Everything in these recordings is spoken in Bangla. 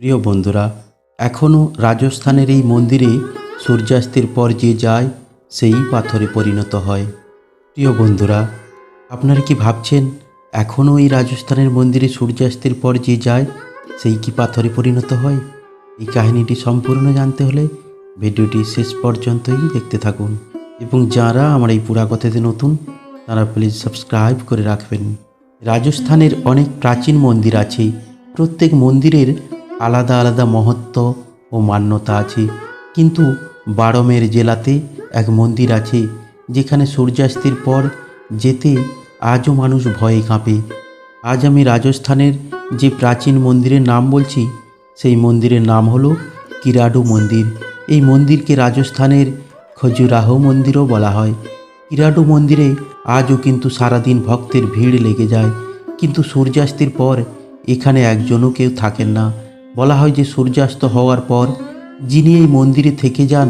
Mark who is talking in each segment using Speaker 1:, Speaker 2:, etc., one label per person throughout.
Speaker 1: প্রিয় বন্ধুরা, এখনও রাজস্থানের এই মন্দিরে সূর্যাস্তের পর যে যায়, সেই পাথরে পরিণত হয়। প্রিয় বন্ধুরা, আপনারা কি ভাবছেন, এখনও এই রাজস্থানের মন্দিরে সূর্যাস্তের পর যে যায়, সেই কি পাথরে পরিণত হয়? এই কাহিনীটি সম্পূর্ণ জানতে হলে ভিডিওটি শেষ পর্যন্তই দেখতে থাকুন এবং যারা আমার এই পুরাকথাতে নতুন, তারা প্লিজ সাবস্ক্রাইব করে রাখবেন। রাজস্থানের অনেক প্রাচীন মন্দির আছে। প্রত্যেক মন্দিরের আলাদা আলাদা মহত্ব ও মান্যতা আছে। কিন্তু বারমের জেলাতে এক মন্দির আছে, যেখানে সূর্যাস্তের পর যেতে আজও মানুষ ভয়ে কাঁপে। আজ আমি রাজস্থানের যে প্রাচীন মন্দিরের নাম বলছি, সেই মন্দিরের নাম হলো কিরাডু মন্দির। এই মন্দিরকে রাজস্থানের খজুরাহ মন্দিরও বলা হয়। কিরাডু মন্দিরে আজও কিন্তু সারাদিন ভক্তের ভিড় লেগে যায়। কিন্তু সূর্যাস্তের পর এখানে একজনও কেউ থাকেন না। বলা হয় যে সূর্যাস্ত হওয়ার পর যিনি এই মন্দিরে থেকে যান,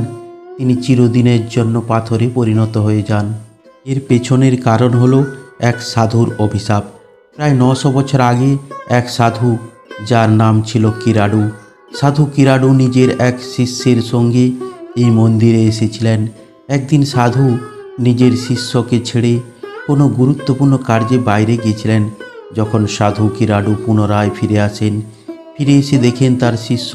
Speaker 1: তিনি চিরদিনের জন্য পাথরে পরিণত হয়ে যান। এর পেছনের কারণ হলো এক সাধুর অভিশাপ। প্রায় নশো বছর আগে এক সাধু, যার নাম ছিল কিরাডু, সাধু কিরাডু নিজের এক শিষ্যের সঙ্গে এই মন্দিরে এসেছিলেন। একদিন সাধু নিজের শিষ্যকে ছেড়ে কোনো গুরুত্বপূর্ণ কার্যে বাইরে গিয়েছিলেন, যখন সাধু কিরাডু পুনরায় ফিরে আসেন। ফিরে এসে দেখেন তার শিষ্য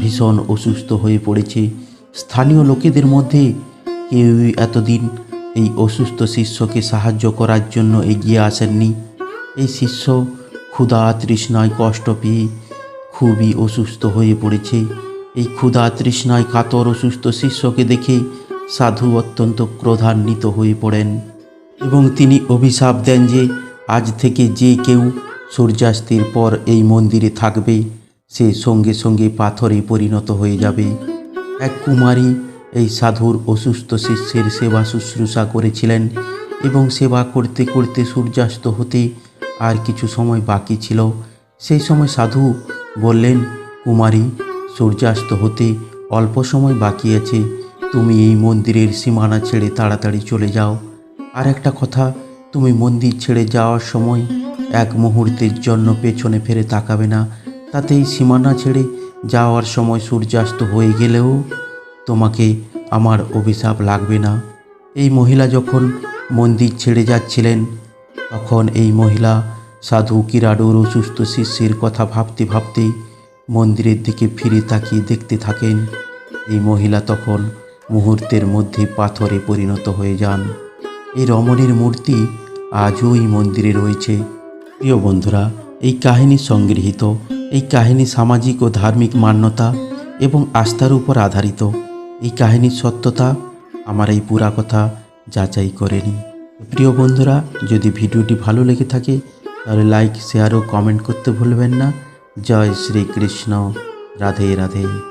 Speaker 1: ভীষণ অসুস্থ হয়ে পড়েছে। স্থানীয় লোকেদের মধ্যে কেউই এতদিন এই অসুস্থ শিষ্যকে সাহায্য করার জন্য এগিয়ে আসেননি। এই শিষ্য ক্ষুধা তৃষ্ণায় কষ্ট পেয়ে খুবই অসুস্থ হয়ে পড়েছে। এই ক্ষুধা তৃষ্ণায় কাতর অসুস্থ শিষ্যকে দেখে সাধু অত্যন্ত ক্রোধান্বিত হয়ে পড়েন এবং তিনি অভিশাপ দেন যে আজ থেকে যে কেউ সূর্যাস্তের পর এই মন্দিরে থাকবে, সে সঙ্গে সঙ্গে পাথরে পরিণত হয়ে যাবে। এক কুমারী এই সাধুর অসুস্থ শিষ্যের সেবা শুশ্রূষা করেছিলেন এবং সেবা করতে করতে সূর্যাস্ত হতে আর কিছু সময় বাকি ছিল। সেই সময় সাধু বললেন, কুমারী, সূর্যাস্ত হতে অল্প সময় বাকি আছে। তুমি এই মন্দিরের সীমানা ছেড়ে তাড়াতাড়ি চলে যাও। আর একটা কথা, তুমি মন্দির ছেড়ে যাওয়ার সময় এক মুহূর্তের জন্য পেছনে ফিরে তাকাবে না। তাতে এই সীমানা ছেড়ে যাওয়ার সময় সূর্যাস্ত হয়ে গেলেও তোমাকে আমার অভিশাপ লাগবে না। এই মহিলা যখন মন্দির ছেড়ে যাচ্ছিলেন, তখন এই মহিলা সাধু কিরাডুর অসুস্থ শিষ্যের কথা ভাবতে ভাবতে মন্দিরের দিকে ফিরে তাকিয়ে দেখতে থাকেন। এই মহিলা তখন মুহূর্তের মধ্যে পাথরে পরিণত হয়ে যান। এই রমণীর মূর্তি আজও এই মন্দিরে রয়েছে। প্রিয় বন্ধুরা, এই কাহিনী সংগৃহীত, এই কাহিনী সামাজিক ও ধার্মিক মান্যতা এবং আস্থার উপর আধারিত। এই কাহিনীর সত্যতা আমার এই পুরা কথা যাচাই করেনি। প্রিয় বন্ধুরা, যদি ভিডিওটি ভালো লেগে থাকে, তাহলে লাইক, শেয়ার ও কমেন্ট করতে ভুলবেন না। জয় শ্রীকৃষ্ণ। রাধে রাধে।